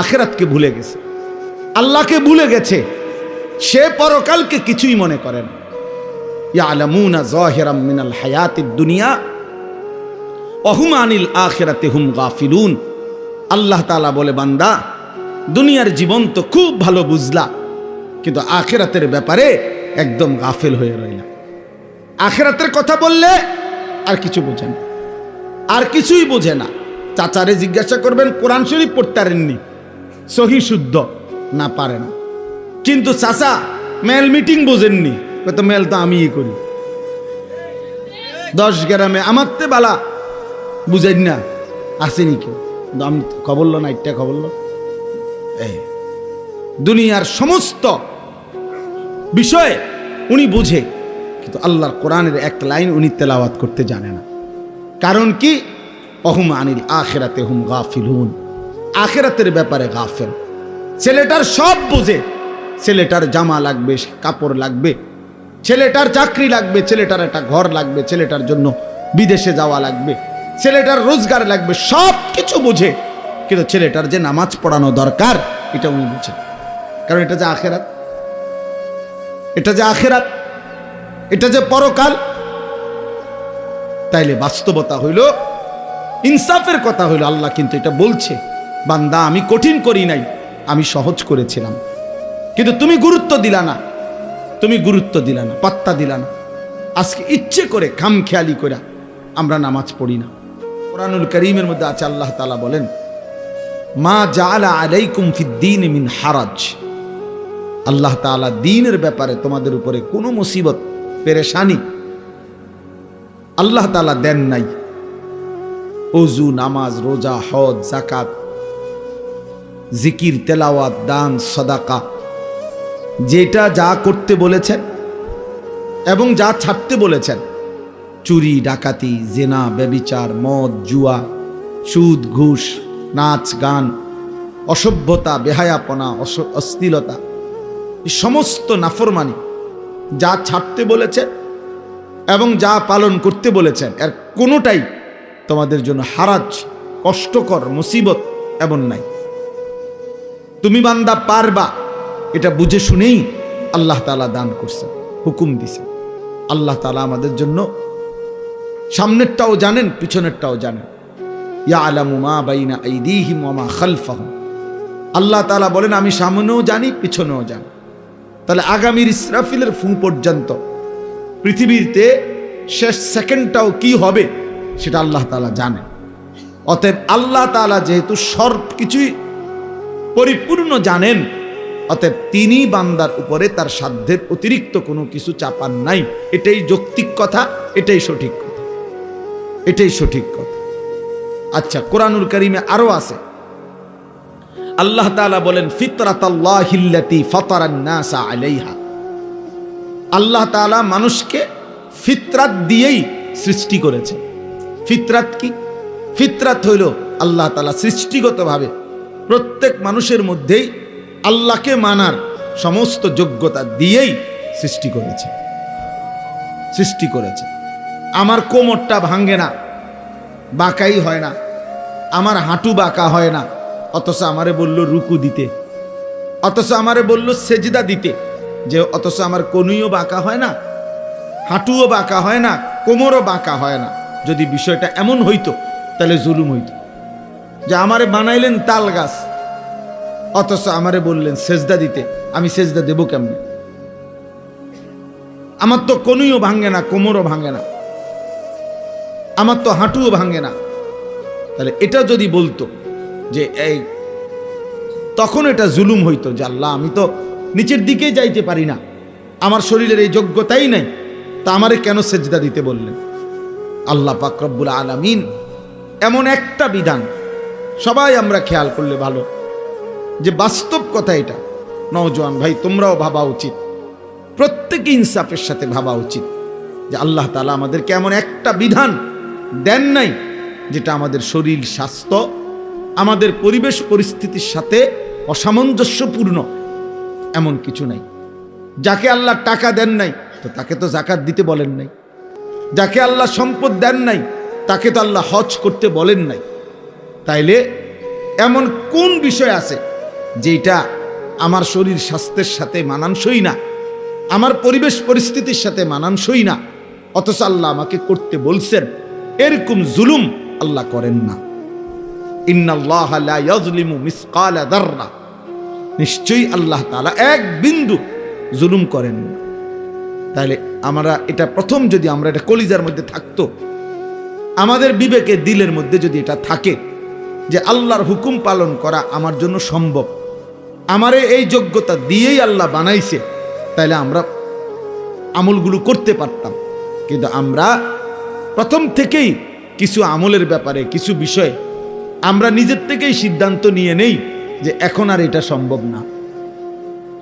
আখেরাতকে ভুলে গেছে। আল্লাহকে ভুলে গেছে। সে পরকালকে কিছুই মনে করে না। ইয়ালামুনা জাহিরাম মিনাল হায়াতিদ দুনিয়া অহুম আনিল আখেরাতে হুম গাফিলুন। আল্লাহ তাআলা বলে, বান্দা, দুনিয়ার জীবন তো খুব ভালো বুঝলা, কিন্তু আখেরাতের ব্যাপারে একদম গাফেল হয়ে রইলা। আখেরাতের কথা বললে আর কিছু বোঝে না। আর কিছুই বোঝে না। চাচারে জিজ্ঞাসা করবেন, কোরআন শরীফ পড়তে পারেননি? সহি শুদ্ধ। না পারে না। কিন্তু চাচা মেল মিটিং বোঝেননি। তো মেল তো আমিই করি। দশ গ্রামে আমার তে বালা। বুঝেন না আসেনি কেউ আমি খবর লো না একটা খবর লো। এই দুনিয়ার সমস্ত বিষয়ে উনি বুঝে। কিন্তু আল্লাহর কোরআনের এক লাইন উনি তেলাওয়াত করতে জানে না। কারণ কি? অহুম আনিল আখেরাতে হুম গাফিল হুন আখেরাতের ব্যাপারে গাফেল। ছেলেটার সব বোঝে। ছেলেটার জামা লাগবে, কাপড় লাগবে। ছেলেটার চাকরি লাগবে, ছেলেটার একটা ঘর লাগবে, ছেলেটার জন্য বিদেশে যাওয়া লাগবে। ছেলেটার রোজগার লাগবে সব কিছু বোঝে। কিন্তু ছেলেটার যে নামাজ পড়ানো দরকার, এটা উনি বুঝে। কারণ এটা যে আখেরাত, এটা যে আখেরাত, এটা যে পরকাল, তাইলে বাস্তবতা হইল, ইনসাফের কথা হইল, আল্লাহ কিন্তু এটা বলছে। বান্দা, আমি কঠিন করি নাই, আমি সহজ করেছিলাম। কিন্তু তুমি গুরুত্ব দিলা না, তুমি গুরুত্ব দিলা না, পাত্তা দিলা না। আজকে ইচ্ছে করে, খামখেয়ালি করে আমরা নামাজ পড়ি না। কোরআনুল করিমের মধ্যে আছে, আল্লাহ তালা বলেন, মা জালা আলাইকুম ফিদ্দিন মিন হারাজ। আল্লাহ তাআলা দিনের ব্যাপারে তোমাদের উপরে কোনো মুসিবত, পেরেশানি আল্লাহ তাআলা দেন নাই। অজু নামাজ, রোজা, হজ জাকাত জিকির, তেলাওয়াত, দান, সদাকা। যেটা যা করতে বলেছেন এবং যা ছাড়তে বলেছেন। চুরি, ডাকাতি, জেনা, ব্যবিচার, মদ, জুয়া, সুদ, ঘুষ, নাচ, গান, অসভ্যতা, বেহায়াপনা অশ্লীলতা সমস্ত নাফরমানি যা ছাড়তে বলেছেন এবং যা পালন করতে বলেছেন, এর কোনোটাই তোমাদের জন্য হারাজ, কষ্টকর, মুসিবত এমন নাই। তুমি বান্দা পারবা। এটা বুঝে শুনেই আল্লাহ তালা দান করছেন, হুকুম দিছেন। আল্লাহ তালা আমাদের জন্য সামনেরটাও জানেন, পিছনেরটাও জানেন। ইয়া আলামু মা বাইনা আইদিহিম ওয়া মা খালফাহুম। আল্লাহ তাআলা বলেন, আমি সামনেও জানি, পিছনেও জানি। তাহলে আগামীর ইসরাফিলের ফু পর্যন্ত পৃথিবীতে শেষ সেকেন্ডটাও কি হবে, সেটা আল্লাহ তাআলা জানেন। অতএব আল্লাহ তাআলা যেহেতু সব কিছুই পরিপূর্ণ জানেন। অতএব তিনি বান্দার উপরে তার সাধ্যের অতিরিক্ত কোনো কিছু চাপান নাই। এটাই যৌক্তিক কথা, এটাই সঠিক কথা। এটাই সঠিক কথা। আচ্ছা কোরআনুল করিমে আরও আছে। আল্লাহ তাআলা বলেন ফিতরাতাল্লাহিল্লাতি ফাতারান্নাসা আলাইহা। আল্লাহ তাআলা মানুষকে ফিতরাত দিয়েই সৃষ্টি করেছে ফিতরাত কি? ফিতরাত হইল আল্লাহ তাআলা সৃষ্টিগতভাবে প্রত্যেক মানুষের মধ্যেই আল্লাহকে মানার সমস্ত যোগ্যতা দিয়েই সৃষ্টি করেছে। সৃষ্টি করেছে। আমার কোমরটা ভাঙ্গে না, বাঁকাই হয় না। আমার হাঁটু বাঁকা হয় না। অথচ আমারে বলল রুকু দিতে। অথচ আমারে বলল সেজদা দিতে। যে অথচ আমার কনুইও বাঁকা হয় না, হাঁটুও বাঁকা হয় না, কোমরও বাঁকা হয় না। যদি বিষয়টা এমন হইতো, তাহলে জুলুম হইতো। যে আমারে বানাইলেন তাল গাছ। অথচ আমারে বললেন, সেজদা দিতে। আমি সেজদা দেব কেমনে? আমার তো কনুইও ভাঙে না, কোমরও ভাঙে না। আমার তো হাঁটুও ভাঙে না। তাহলে এটা যদি বলতো যে, এই, তখন এটা জুলুম হইতো যে আল্লাহ, আমি তো নিচের দিকে যাইতে পারি না। আমার শরীরের এই যোগ্যতাই নাই। তা আমারে কেন সেজদা দিতে বললেন? আল্লাহ পাকরব্বুল আলামিন এমন একটা বিধান সবাই আমরা খেয়াল করলে ভালো। যে বাস্তব কথা এটা। নওজোয়ান ভাই, তোমরাও ভাবা উচিত। প্রত্যেকে ইনসাফের সাথে ভাবা উচিত। যে আল্লাহ তালা আমাদেরকে এমন একটা বিধান দেন নাই, যেটা আমাদের শরীর স্বাস্থ্য, আমাদের পরিবেশ পরিস্থিতির সাথে অসামঞ্জস্যপূর্ণ, এমন কিছু নাই। যাকে আল্লাহ টাকা দেন নাই, তো তাকে তো জাকাত দিতে বলেন নাই। যাকে আল্লাহ সম্পদ দেন নাই, তাকে তো আল্লাহ হজ করতে বলেন নাই। তাইলে এমন কোন বিষয় আছে যেটা আমার শরীর স্বাস্থ্যের সাথে মানানসই না? আমার পরিবেশ পরিস্থিতির সাথে মানানসই না? অথচ আল্লাহ আমাকে করতে বলছেন, এরকম জুলুম আল্লাহ করেন না। নিশ্চয়ই আল্লাহ তাআলা এক বিন্দু জুলুম করেন তাহলে আমরা এটা প্রথম যদি আমরা এটা কলিজার মধ্যে থাকতো, আমাদের বিবেকে, দিলের মধ্যে যদি এটা থাকে যে আল্লাহর হুকুম পালন করা আমার জন্য সম্ভব। আমারে এই যোগ্যতা দিয়েই আল্লাহ বানাইছে। তাইলে আমরা আমলগুলো করতে পারতাম। কিন্তু আমরা প্রথম থেকেই কিছু আমলের ব্যাপারে, কিছু বিষয়ে আমরা নিজের থেকেই সিদ্ধান্ত নিয়ে নেই যে এখন আর এটা সম্ভব না।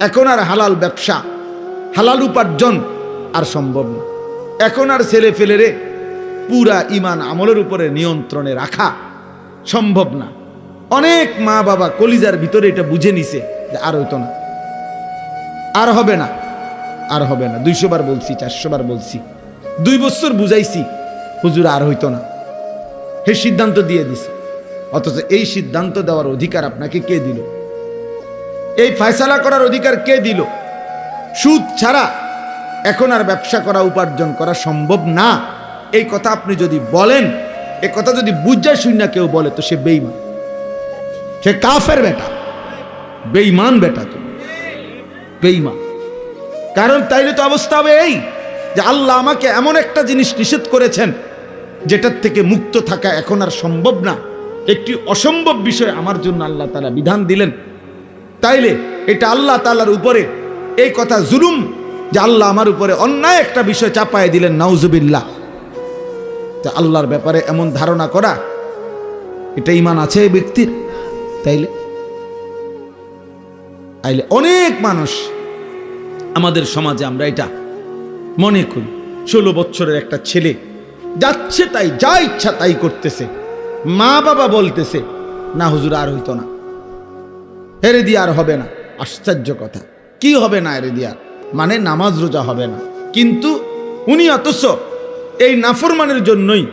এখন আর হালাল ব্যবসা, হালাল উপার্জন আর সম্ভব না। এখন আর ছেলে ফেলেরে পুরা ইমান আমলের উপরে নিয়ন্ত্রণে রাখা সম্ভব না। অনেক মা বাবা কলিজার ভিতরে এটা বুঝে নিছে যে আর হইতো না। আর হবে না, আর হবে না। দুইশো বার বলছি, চারশো বার বলছি। দুই বছর বুঝাইছি, হুজুর আর হইতো না। হে সিদ্ধান্ত দিয়ে দিছে। অথচ এই সিদ্ধান্ত দেওয়ার অধিকার আপনাকে কে দিল? এই ফয়সালা করার অধিকার কে দিল? সুদ ছাড়া এখন আর ব্যবসা করা, উপার্জন করা সম্ভব না। এই কথা আপনি যদি বলেন এই কথা যদি বুঝায় শূন্য কেউ বলে, তো সে বেইমান সে কাফের বেটা। বেইমান বেটা তো। বেইমান কারণ তাইলে তো অবস্থা হবে এই, যে আল্লাহ আমাকে এমন একটা জিনিস নিষেধ করেছেন, যেটার থেকে মুক্ত থাকা এখন আর সম্ভব না। একটি অসম্ভব বিষয় আমার জন্য আল্লাহ তালা বিধান দিলেন। তাইলে এটা আল্লাহ তালার উপরে এই কথা জুলুম, যে আল্লাহ আমার উপরে অন্যায় একটা বিষয় চাপায় দিলেন, নাউজুবিল্লাহ। তা আল্লাহর ব্যাপারে এমন ধারণা করা, এটা ইমান আছে এই ব্যক্তির? তাইলে? আইলে অনেক মানুষ আমাদের সমাজে আমরা এটা মনে করি। ষোলো বছরের একটা ছেলে যাচ্ছে তাই, যা ইচ্ছা তাই করতেছে। মা বাবা বলতেছে, না হুজুর, আর হইতো না। হেরে দিয়ে আর হবে না। আশ্চর্য কথা। কি হবে না হেরে দিয়া মানে নামাজ রোজা হবে না। কিন্তু উনি অথচ এই নাফরমানের জন্যই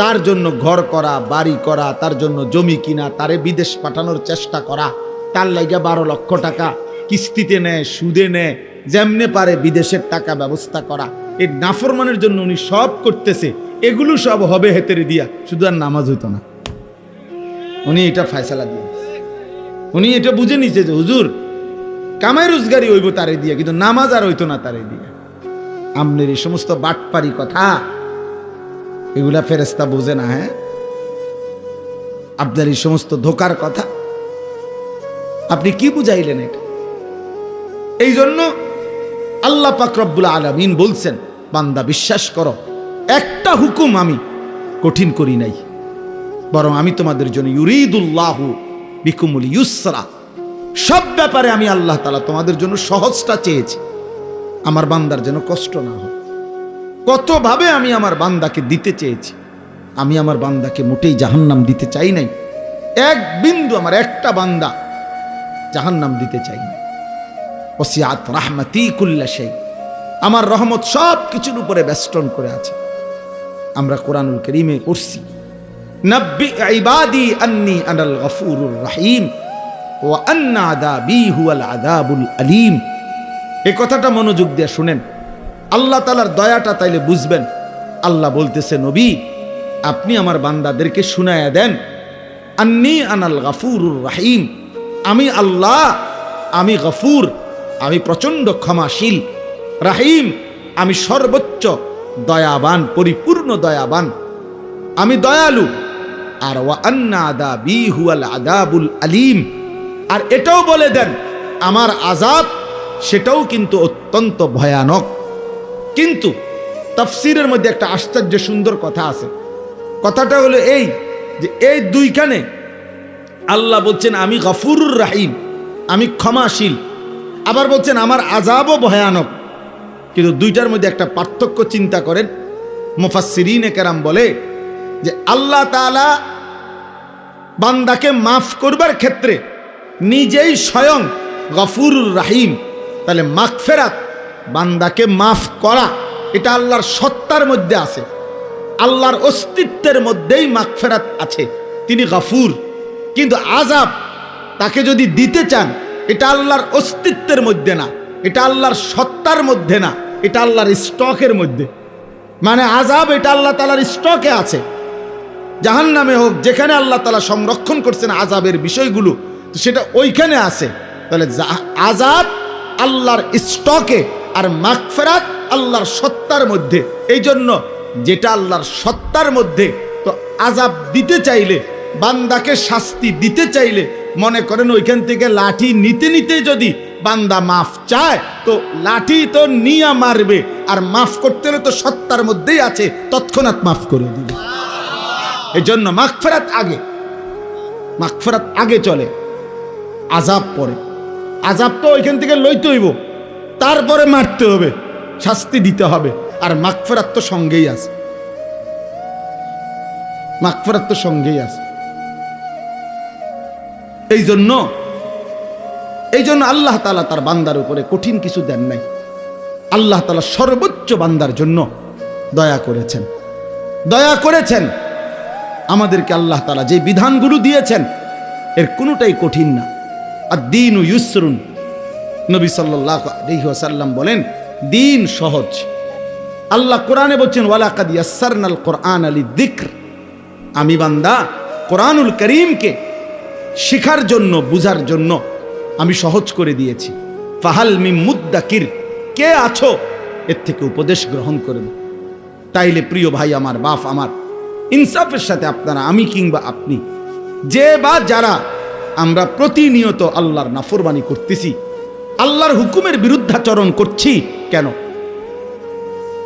তার জন্য ঘর করা, বাড়ি করা, তার জন্য জমি কিনা, তারে বিদেশ পাঠানোর চেষ্টা করা, তার লাইগা বারো লক্ষ টাকা কিস্তিতে নেয়, সুদে নেয়, যেমনে পারে বিদেশের টাকা ব্যবস্থা করা। এই নাফরমানের জন্য উনি সব করতেছে, এগুলো সব হবে হেতেরে দিয়া, শুধু আর নামাজ হইতো না। উনি এটা ফায়সালা দিয়ে উনি এটা বুঝে নিছে যে, হুজুর, কামাই রোজগারি হইব তারে দিয়ে, কিন্তু নামাজ আর হইতো না তারে দিয়ে। আমনের এই সমস্ত বাটপারি কথা এগুলা ফেরেস্তা বোঝে না হ্যাঁ? আপনার এই সমস্ত ধোকার কথা আপনি কি বুঝাইলেন এটা? এই জন্য আল্লাহ পাকরব্বুল আলমিন বলছেন, বান্দা বিশ্বাস করো, একটা হুকুম আমি কঠিন করি নাই, বরং আমি তোমাদের জন্য ইউরিদুল্লাহ বিকুমুল ইউসরা। সব ব্যাপারে আমি আল্লাহ তালা তোমাদের জন্য সহজটা চেয়েছি। আমার বান্দার যেন কষ্ট না হয়। কতভাবে আমি আমার বান্দাকে দিতে চেয়েছি? আমি আমার বান্দাকে মোটেই জাহান্নাম দিতে চাই নাই। এক বিন্দু আমার একটা বান্দা জাহান্নাম দিতে চাই না ওসিয়াত রাহমাতি কুল্লা সেই আমার রহমত সব কিছুর উপরে বেষ্টন করে আছে। আমরা কোরআনুল করিমে গফুরুর রহিম আন্না আদাবুল আলিম। এই কথাটা মনোযোগ দিয়ে শুনেন। আল্লাহ তালার দয়াটা তাইলে বুঝবেন। আল্লাহ বলতেছে, নবী, আপনি আমার বান্দাদেরকে শুনায়া দেন। আন্নি আনাল গাফুরুর রাহিম। আমি আল্লাহ, আমি গফুর, আমি প্রচণ্ড ক্ষমাশীল। রাহিম, আমি সর্বোচ্চ দয়াবান, পরিপূর্ণ দয়াবান। আমি দয়ালু। আর ওয়া আন্না আদা বি হুয়াল আদাবুল আলিম। আর এটাও বলে দেন, আমার আজাব সেটাও কিন্তু অত্যন্ত ভয়ানক। কিন্তু তাফসিরের মধ্যে একটা আশ্চর্য সুন্দর কথা আছে। কথাটা হলো এই যে এই দুইখানে আল্লাহ বলছেন, আমি গফুরুর রাহিম, আমি ক্ষমাশীল। আবার বলছেন, আমার আজাবও ভয়ানক। কিন্তু দুইটার মধ্যে একটা পার্থক্য চিন্তা করেন। মুফাসসিরিনে কেরাম বলে যে আল্লাহ তাআলা বান্দাকে মাফ করবার ক্ষেত্রে নিজেই স্বয়ং গফুরুর রাহিম, তাহলে মাগফেরাত বান্দাকে মাফ করা, এটা আল্লাহর সত্তার মধ্যে আছে। আল্লাহর অস্তিত্বের মধ্যেই মাগফেরাত আছে। তিনি গাফুর। কিন্তু আজাব তাকে যদি দিতে চান, এটা আল্লাহর অস্তিত্বের মধ্যে না। এটা আল্লাহর সত্তার মধ্যে না। এটা আল্লাহর স্টকের মধ্যে। মানে আজাব এটা আল্লাহ তালার স্টকে আছে। জাহান নামে হোক, যেখানে আল্লাহ তালা সংরক্ষণ করছেন আজাবের বিষয়গুলো, সেটা ওইখানে আছে। তাহলে আজাব আল্লাহর স্টকে আর মাগফেরাত আল্লাহর সত্তার মধ্যে। এই জন্য যেটা আল্লাহর সত্তার মধ্যে, তো আজাব দিতে চাইলে, বান্দাকে শাস্তি দিতে চাইলে, মনে করেন ওইখান থেকে লাঠি নিতে নিতে যদি বান্দা মাফ চায়, তো লাঠি তো নিয়া মারবে, আর মাফ করতে হলে তো সত্তার মধ্যেই আছে, তৎক্ষণাৎ মাফ করে দিবে। এই জন্য মাগফেরাত আগে মাগফেরাত আগে চলে আজাব পরে। আজাব তো ওইখান থেকে লইতে হইব তারপরে মারতে হবে, শাস্তি দিতে হবে। আর মাগফেরাত তো সঙ্গেই আছে। মাগফেরাত তো সঙ্গেই আছে। এই জন্য এই জন্য আল্লাহ তালা তার বান্দার উপরে কঠিন কিছু দেন নাই। আল্লাহ তালা সর্বোচ্চ বান্দার জন্য দয়া করেছেন। দয়া করেছেন। আমাদেরকে আল্লাহ তালা যে বিধানগুলো দিয়েছেন, এর কোনোটাই কঠিন না। আর দিন ইউসরুন। নবী সাল্লাহ আলহিহাসাল্লাম বলেন, দিন সহজ। আল্লাহ কোরআনে বলছেন, ওয়ালাকাদ ইয়াসারনাল কোরআন আলী দিক্র আমি বান্দা, কোরআনুল করিমকে শিখার জন্য, বুঝার জন্য আমি সহজ করে দিয়েছি। ফাহাল মিম মুদ্দাকির, কে আছো? এর থেকে উপদেশ গ্রহণ করবে তাইলে প্রিয় ভাই আমার, বাপ আমার, ইনসাফের সাথে আপনারা, আমি কিংবা আপনি, যে বা যারা আমরা প্রতিনিয়ত আল্লাহর নাফরবানি করতেছি আল্লাহর হুকুমের বিরুদ্ধাচরণ করছি। কেন?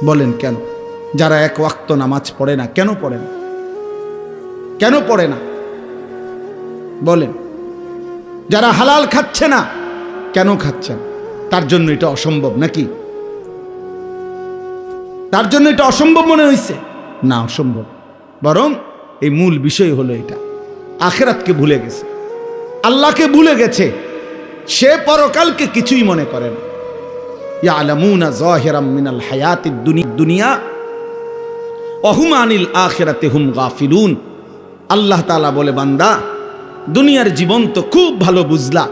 বলেন কেন? যারা এক ওয়াক্ত নামাজ পড়ে না, কেন পড়ে না? কেন পড়ে না? বলেন, যারা হালাল খাচ্ছে না, কেন খাচ্ছেন তার জন্য এটা অসম্ভব নাকি? তার জন্য এটা অসম্ভব মনে হয়েছে না, অসম্ভব। বরং এই মূল বিষয় হলো এটা। আখেরাতকে ভুলে গেছে। আল্লাহকে ভুলে গেছে। সে পরকালকে কিছুই মনে করে না। ইয়ালামুনা যাহিরাম মিনাল হায়াতিদ দুনি- দুনিয়া অহুম আনিল আখিরাতে হুম গাফিলুন। আল্লাহ তাআলা বলে, বান্দা, দুনিয়ার জীবন তো খুব ভালো বুঝলা,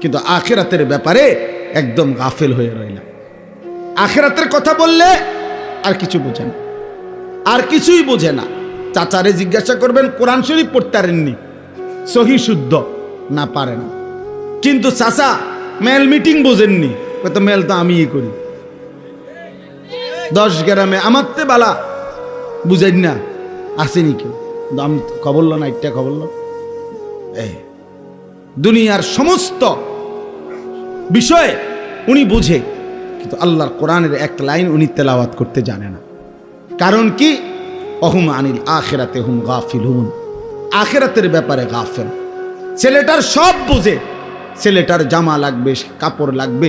কিন্তু আখেরাতের ব্যাপারে একদম গাফেল হয়ে রইলা। আখেরাতের কথা বললে আর কিছু বোঝে না। আর কিছুই বোঝে না। চাচারে জিজ্ঞাসা করবেন, কোরআন শরীফ পড়তে পারেননি? সহি শুদ্ধ, না পারে না। কিন্তু চাচা, মেল মিটিং বোঝেননি। তো মেল তো আমিই করি। দশ গ্রামে, আমার তে বালা, বুঝেন না আসেনি কেউ আমি খবর লো না, একটা খবর লো। দুনিয়ার সমস্ত বিষয়ে উনি বুঝে, কিন্তু আল্লাহর কোরআনের এক লাইন উনি তেলাওয়াত করতে জানে না। কারণ কি? অহুম আনিল আখেরাতে হুম গাফিল হুম আখেরাতের ব্যাপারে গাফেল। ছেলেটার সব বুঝে ছেলেটার জামা লাগবে, কাপড় লাগবে,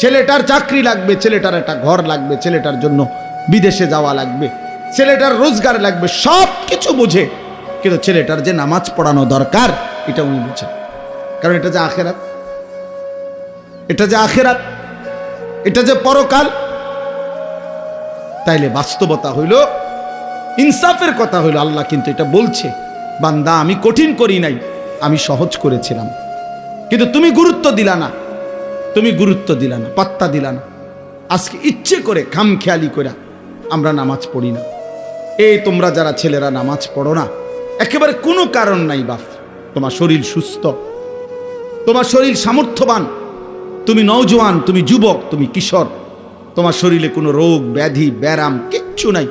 ছেলেটার চাকরি লাগবে, ছেলেটার একটা ঘর লাগবে, ছেলেটার জন্য বিদেশে যাওয়া লাগবে, ছেলেটার রোজগার লাগবে সব কিছু বুঝে। কিন্তু ছেলেটার যে নামাজ পড়ানো দরকার, এটা উনি বুঝে। কারণ এটা যে আখেরাত, এটা যে আখেরাত, এটা যে পরকাল, তাইলে বাস্তবতা হইল, ইনসাফের কথা হইল, আল্লাহ কিন্তু এটা বলছে, বান্দা, আমি কঠিন করি নাই, আমি সহজ করেছিলাম। কিন্তু তুমি গুরুত্ব দিলা না। তুমি গুরুত্ব দিলা না, পাত্তা দিলা না। আজকে ইচ্ছে করে খামখেয়ালি করে আমরা নামাজ পড়ি না। এই তোমরা যারা ছেলেরা নামাজ পড়ো না, একেবারে কোনো কারণ নাই বাপ। তোমার শরীর সুস্থ, তোমার শরীর সামর্থ্যবান, তুমি নওজোয়ান, তুমি যুবক, তুমি কিশোর, তোমার শরীরে কোনো রোগ, ব্যাধি, ব্যারাম কিচ্ছু নাই।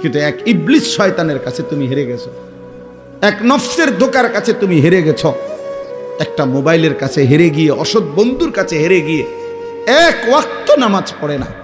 কিন্তু এক ইবলিস শয়তানের কাছে তুমি হেরে গেছো। এক নফসের ধোকার কাছে তুমি হেরে গেছো। একটা মোবাইলের কাছে হেরে গিয়ে, অসৎ বন্ধুর কাছে হেরে গিয়ে এক ওয়াক্ত নামাজ পড়ে না।